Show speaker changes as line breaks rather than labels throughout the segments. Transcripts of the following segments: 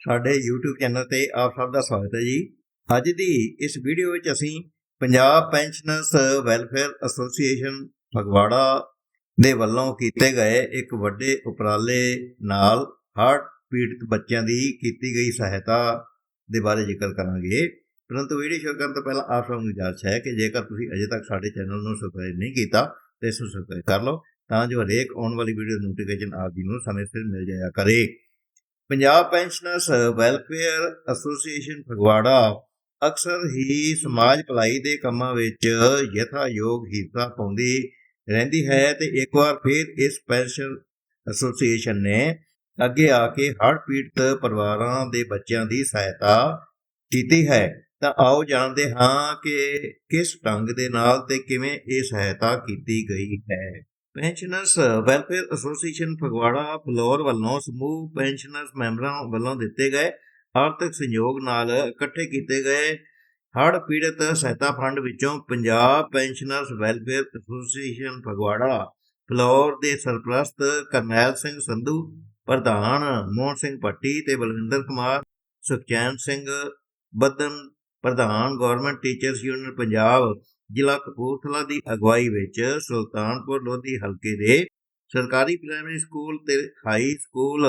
ਸਾਡੇ YouTube channel ਤੇ ਆਪ ਸਭ ਦਾ ਸਵਾਗਤ ਹੈ ਜੀ। ਅੱਜ ਦੀ ਇਸ ਵੀਡੀਓ ਵਿੱਚ ਅਸੀਂ Punjab pensioners welfare association Phagwara ਦੇ ਵੱਲੋਂ ਕੀਤੇ ਗਏ ਇੱਕ ਵੱਡੇ ਉਪਰਾਲੇ ਨਾਲ ਹਾਰਟ ਪੀੜਤ ਬੱਚਿਆਂ ਦੀ ਕੀਤੀ ਗਈ ਸਹਾਇਤਾ ਦੇ ਬਾਰੇ ਜ਼ਿਕਰ ਕਰਾਂਗੇ। ਪਰੰਤੂ ਵੀਡੀਓ ਸ਼ੁਰੂ ਕਰਨ ਤੋਂ ਪਹਿਲਾਂ ਆਪ ਸਭ ਨੂੰ ਗੁਜ਼ਾਰਿਸ਼ ਹੈ ਕਿ ਜੇਕਰ ਤੁਸੀਂ ਅਜੇ ਤੱਕ ਸਾਡੇ ਚੈਨਲ ਨੂੰ ਸਬਸਕ੍ਰਾਈਬ ਨਹੀਂ ਕੀਤਾ, ਤਾਂ ਇਸ ਨੂੰ ਸਬਸਕ੍ਰਾਈਬ ਕਰ ਲਓ, ਤਾਂ ਜੋ ਹਰੇਕ ਆਉਣ ਵਾਲੀ ਵੀਡੀਓ ਨੋਟੀਫਿਕੇਸ਼ਨ ਆਪ ਜੀ ਨੂੰ ਸਮੇਂ ਸਿਰ ਮਿਲ ਜਾਇਆ ਕਰੇ। Punjab pensioners welfare association Phagwara ਅਕਸਰ ਹੀ ਸਮਾਜ ਭਲਾਈ ਦੇ ਕੰਮਾਂ ਵਿੱਚ ਯਥਾਯੋਗ ਹਿੱਸਾ ਪਾਉਂਦੀ ਰਹਿੰਦੀ ਹੈ ਤੇ ਇੱਕ ਵਾਰ ਫਿਰ ਇਸ ਪੈਨਸ਼ਨ ਐਸੋਸੀਏਸ਼ਨ ਨੇ ਅੱਗੇ ਆ ਕੇ ਹੜ੍ਹ ਪੀੜਤ ਪਰਿਵਾਰਾਂ ਦੇ ਬੱਚਿਆਂ ਦੀ ਸਹਾਇਤਾ ਕੀਤੀ ਹੈ। ਤਾਂ ਆਓ ਜਾਣਦੇ ਹਾਂ ਕਿ ਕਿਸ ਢੰਗ ਦੇ ਨਾਲ ਤੇ ਕਿਵੇਂ ਇਹ ਸਹਾਇਤਾ ਕੀਤੀ ਗਈ ਹੈ। Pensioners welfare association Phagwara floor ਵੱਲੋਂ ਸਮੂਹ ਪੈਨਸ਼ਨਰਸ ਮੈਂਬਰਾਂ ਵੱਲੋਂ ਦਿੱਤੇ ਗਏ ਆਰਥਿਕ ਸਹਿਯੋਗ ਨਾਲ ਇਕੱਠੇ ਕੀਤੇ ਗਏ ਹੜ੍ਹ ਪੀੜਤ ਸਹਾਇਤਾ ਫੰਡ ਵਿੱਚੋਂ Punjab pensioners welfare association Phagwara floor ਦੇ ਸਰਪ੍ਰਸਤ ਕਰਨੈਲ ਸਿੰਘ ਸੰਧੂ, ਪ੍ਰਧਾਨ ਮੋਹਨ ਸਿੰਘ ਭੱਟੀ ਤੇ ਬਲਵਿੰਦਰ ਕੁਮਾਰ, ਸੁਖਚੈਨ ਸਿੰਘ ਬੱਦਨ, ਪ੍ਰਧਾਨ ਗਵਰਨਮੈਂਟ ਟੀਚਰਸ ਯੂਨੀਅਨ ਪੰਜਾਬ ਜ਼ਿਲ੍ਹਾ ਕਪੂਰਥਲਾ ਦੀ ਅਗਵਾਈ ਵਿੱਚ ਸੁਲਤਾਨਪੁਰ ਲੋਧੀ ਹਲਕੇ ਦੇ ਸਰਕਾਰੀ ਪ੍ਰਾਇਮਰੀ ਸਕੂਲ ਤੇ ਹਾਈ ਸਕੂਲ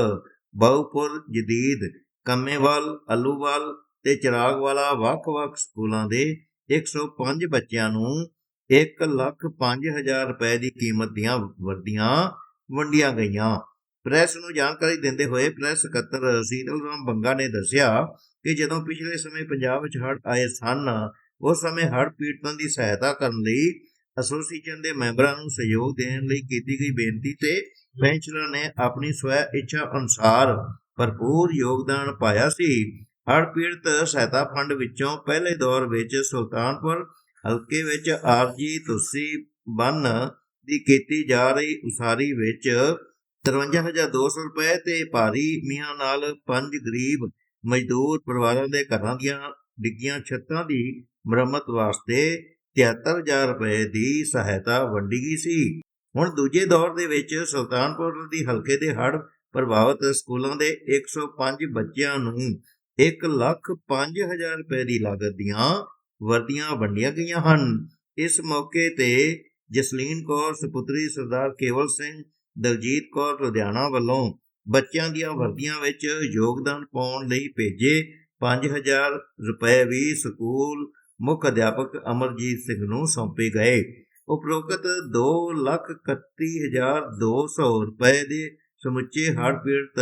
ਬਹੁਪੁਰ, ਜਦੀਦ, ਕੰਮੇਵਾਲ, ਅਲੂਵਾਲ ਤੇ ਚਿਰਾਗਵਾਲਾ ਵੱਖ-ਵੱਖ ਸਕੂਲਾਂ ਦੇ 105 ਬੱਚਿਆਂ ਨੂੰ 1 ਲੱਖ 5000 ਰੁਪਏ ਦੀ ਕੀਮਤ ਦੀਆਂ ਵਰਦੀਆਂ ਵੰਡੀਆਂ ਗਈਆਂ। ਪ੍ਰੈਸ ਨੂੰ ਜਾਣਕਾਰੀ ਦਿੰਦੇ ਹੋਏ ਪ੍ਰੈਸ ਸਕੱਤਰ ਸੀਤਲ ਰਾਮ ਬੰਗਾ ਨੇ ਦੱਸਿਆ ਕਿ ਜਦੋਂ ਪਿਛਲੇ ਸਮੇਂ ਪੰਜਾਬ ਵਿੱਚ ਹੜ੍ਹ ਆਏ ਸਨ ਉਸ ਸਮੇਂ ਹੜ੍ਹ ਪੀੜਤਾਂ ਦੀ ਸਹਾਇਤਾ ਕਰਨ ਲਈ ਐਸੋਸੀਏਸ਼ਨ ਦੇ ਮੈਂਬਰਾਂ ਨੂੰ ਸਹਿਯੋਗ ਦੇਣ ਲਈ ਕੀਤੀ ਗਈ ਬੇਨਤੀ ਤੇ ਪੈਨਸ਼ਨਰ ਨੇ ਆਪਣੀ ਸਵੈ ਇੱਛਾ ਅਨੁਸਾਰ ਭਰਪੂਰ ਯੋਗਦਾਨ ਪਾਇਆ ਸੀ। ਹੜ੍ਹ ਪੀੜਤ ਸਹਾਇਤਾ ਫੰਡ ਵਿੱਚੋਂ ਪਹਿਲੇ ਦੌਰ ਵਿੱਚ ਸੁਲਤਾਨਪੁਰ ਹਲਕੇ ਵਿੱਚ ਆਰਜੀ ਤੁਸੀ ਬੰਨ ਦੀ ਕੀਤੀ ਜਾ ਰਹੀ ਉਸਾਰੀ ਵਿੱਚ 53200 ਰੁਪਏ ਤੇ ਭਾਰੀ ਮੀਆਂ ਨਾਲ ਪੰਜ ਗਰੀਬ ਮਜ਼ਦੂਰ ਪਰਿਵਾਰਾਂ ਦੇ ਘਰਾਂ ਦੀਆਂ ਡਿੱਗੀਆਂ ਛੱਤਾਂ ਦੀ ਮੁਰੰਮਤ ਵਾਸਤੇ 73000 ਰੁਪਏ ਦੀ ਸਹਾਇਤਾ ਵੰਡੀ ਗਈ ਸੀ। ਹੁਣ ਦੂਜੇ ਦੌਰ ਦੇ ਵਿੱਚ ਸੁਲਤਾਨਪੁਰ ਦੀ ਹਲਕੇ ਦੇ ਹੜ੍ਹ ਪ੍ਰਭਾਵਿਤ ਸਕੂਲਾਂ ਦੇ 105 ਬੱਚਿਆਂ ਨੂੰ 1 ਲੱਖ 5000 ਰੁਪਏ ਦੀ ਲਾਗਤ ਦੀਆਂ ਵਰਦੀਆਂ ਵੰਡੀਆਂ ਗਈਆਂ ਹਨ। ਇਸ ਮੌਕੇ ਤੇ ਜਸਲੀਨ ਕੌਰ, ਸੁਪੁੱਤਰੀ ਸਰਦਾਰ ਕੇਵਲ ਸਿੰਘ, ਦਲਜੀਤ ਕੌਰ ਲੁਧਿਆਣਾ ਵੱਲੋਂ ਬੱਚਿਆਂ ਦੀਆਂ ਵਰਦੀਆਂ ਵਿੱਚ ਯੋਗਦਾਨ ਪਾਉਣ ਲਈ ਭੇਜੇ 5000 ਰੁਪਏ ਵੀ ਸਕੂਲ ਮੁੱਖ ਅਧਿਆਪਕ ਅਮਰਜੀਤ ਸਿੰਘ ਨੂੰ ਸੌਂਪੇ ਗਏ। ਉਪਰੋਕਤ 231200 ਰੁਪਏ ਦੇ ਸਮੁੱਚੇ ਹੜ੍ਹ ਪੀੜਤ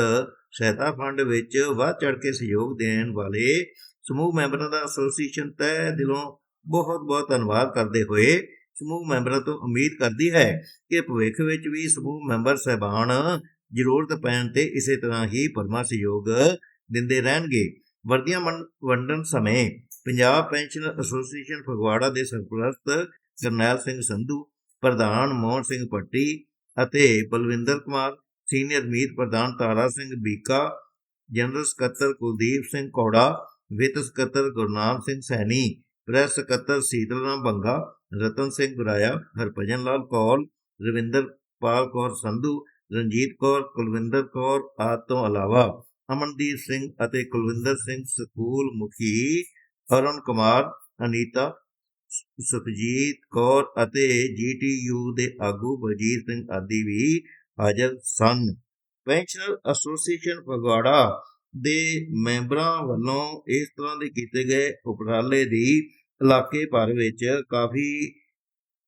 ਸਹਾਇਤਾ ਫੰਡ ਵਿੱਚ ਵੱਧ ਚੜ ਕੇ ਸਹਿਯੋਗ ਦੇਣ ਵਾਲੇ ਸਮੂਹ ਮੈਂਬਰਾਂ ਦਾ ਐਸੋਸੀਏਸ਼ਨ ਤਹਿ ਦਿਲੋਂ ਬਹੁਤ-ਬਹੁਤ ਧੰਨਵਾਦ ਕਰਦੇ ਹੋਏ ਸਮੂਹ ਮੈਂਬਰਾਂ ਤੋਂ ਉਮੀਦ ਕਰਦੀ ਹੈ ਕਿ ਭਵਿੱਖ ਵਿੱਚ ਵੀ ਸਮੂਹ ਮੈਂਬਰ ਸਹਿਬਾਨ ਜ਼ਰੂਰਤ ਪੈਣ ਤੇ ਇਸੇ ਤਰ੍ਹਾਂ ਹੀ ਪਰਮਾ ਸਹਿਯੋਗ ਦਿੰਦੇ ਰਹਿਣਗੇ। ਵਰਦੀਆਂ ਵੰਡਣ ਸਮੇਂ ਪੰਜਾਬ ਪੈਨਸ਼ਨਰ ਐਸੋਸੀਏਸ਼ਨ ਫਗਵਾੜਾ ਦੇ ਸਰਪ੍ਰਸਤ ਕਰਨੈਲ ਸਿੰਘ ਸੰਧੂ, ਪ੍ਰਧਾਨ ਮੋਹਨ ਸਿੰਘ ਪੱਟੀ ਅਤੇ ਬਲਵਿੰਦਰ ਕੁਮਾਰ, ਸੀਨੀਅਰ ਮੀਤ ਪ੍ਰਧਾਨ ਤਾਰਾ ਸਿੰਘ ਬੀਕਾ, ਜਨਰਲ ਸਕੱਤਰ ਕੁਲਦੀਪ ਸਿੰਘ ਕੌੜਾ, ਵਿੱਤ ਸਕੱਤਰ ਗੁਰਨਾਮ ਸਿੰਘ ਸੈਣੀ, ਪ੍ਰੈਸ ਸਕੱਤਰ ਸੀਤਲ ਰਾਮ ਬੰਗਾ ਰਤਨ ਸਿੰਘ ਗੁਰਾਇਆ, ਹਰਭਜਨ ਲਾਲ ਕੌਲ ਰਵਿੰਦਰ ਪਾਲ ਕੌਰ ਸੰਧੂ, ਰਣਜੀਤ ਕੌਰ, ਕੁਲਵਿੰਦਰ ਕੌਰ ਆਦਿ ਤੋਂ ਇਲਾਵਾ ਅਮਨਦੀਪ ਸਿੰਘ ਅਤੇ ਕੁਲਵਿੰਦਰ ਸਿੰਘ ਸਕੂਲ ਮੁਖੀ ਅਰੁਣ ਕੁਮਾਰ, ਅਨੀਤਾ ਸੁਖਜੀਤ ਕੌਰ ਅਤੇ ਜੀਟੀਯੂ ਦੇ ਆਗੂ ਬਲਜੀਤ ਸਿੰਘ ਆਦਿ ਵੀ ਹਾਜ਼ਰ ਸਨ। ਪੈਨਸ਼ਨਰ ਐਸੋਸੀਏਸ਼ਨ ਫਗਵਾੜਾ ਦੇ ਮੈਂਬਰਾਂ ਵੱਲੋਂ ਇਸ ਤਰ੍ਹਾਂ ਦੇ ਕੀਤੇ ਗਏ ਉਪਰਾਲੇ ਦੀ ਇਲਾਕੇ ਭਰ ਵਿੱਚ ਕਾਫੀ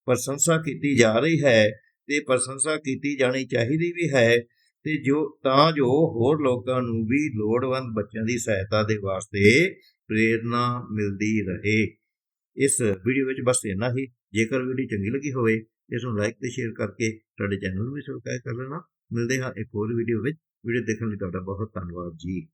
ਪ੍ਰਸ਼ੰਸਾ ਕੀਤੀ ਜਾ ਰਹੀ ਹੈ ਤੇ ਪ੍ਰਸ਼ੰਸਾ ਕੀਤੀ ਜਾਣੀ ਚਾਹੀਦੀ ਵੀ ਹੈ। ਤੇ ਜੋ, ਤਾਂ ਜੋ ਹੋਰ ਲੋਕਾਂ ਨੂੰ ਵੀ ਲੋੜਵੰਦ ਬੱਚਿਆਂ ਦੀ ਸਹਾਇਤਾ ਦੇ ਵਾਸਤੇ ਪ੍ਰੇਰਣਾ ਮਿਲਦੀ ਰਹੇ। ਇਸ ਵੀਡੀਓ ਵਿੱਚ ਬਸ ਇੰਨਾ ਹੀ। ਜੇਕਰ ਵੀਡੀਓ ਚੰਗੀ ਲੱਗੀ ਹੋਵੇ, ਇਸ ਨੂੰ ਲਾਈਕ ਤੇ ਸ਼ੇਅਰ ਕਰਕੇ ਸਾਡੇ ਚੈਨਲ ਨੂੰ ਵੀ ਸਬਸਕ੍ਰਾਈਬ ਕਰ ਲੈਣਾ। ਮਿਲਦੇ ਹਾਂ ਇੱਕ ਹੋਰ ਵੀਡੀਓ ਵਿੱਚ। ਵੀਡੀਓ ਦੇਖਣ ਲਈ ਤੁਹਾਡਾ ਬਹੁਤ ਧੰਨਵਾਦ ਜੀ।